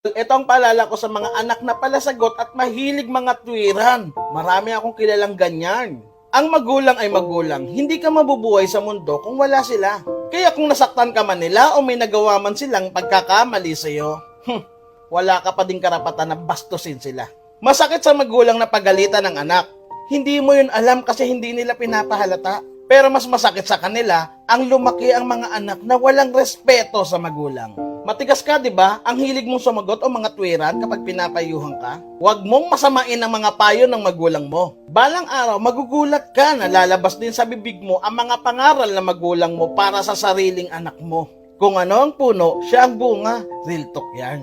Ito ang paalala ko sa mga anak na palasagot at mahilig mga tuwiran. Marami akong kilalang ganyan. Ang magulang ay magulang. Hindi ka mabubuhay sa mundo kung wala sila. Kaya kung nasaktan ka man nila o may nagawa man silang pagkakamali sa'yo, hmm, wala ka pa din karapatan na bastusin sila. Masakit sa magulang na pagalitan ng anak. Hindi mo yun alam kasi hindi nila pinapahalata. Pero mas masakit sa kanila ang lumaki ang mga anak na walang respeto sa magulang. Matigas ka, di ba? Ang hilig mong sumagot o mga tuwiran kapag pinapayuhan ka. Huwag mong masamain ang mga payo ng magulang mo. Balang araw, magugulat ka na lalabas din sa bibig mo ang mga pangaral na magulang mo para sa sariling anak mo. Kung ano ang puno, siya ang bunga. Real talk yan.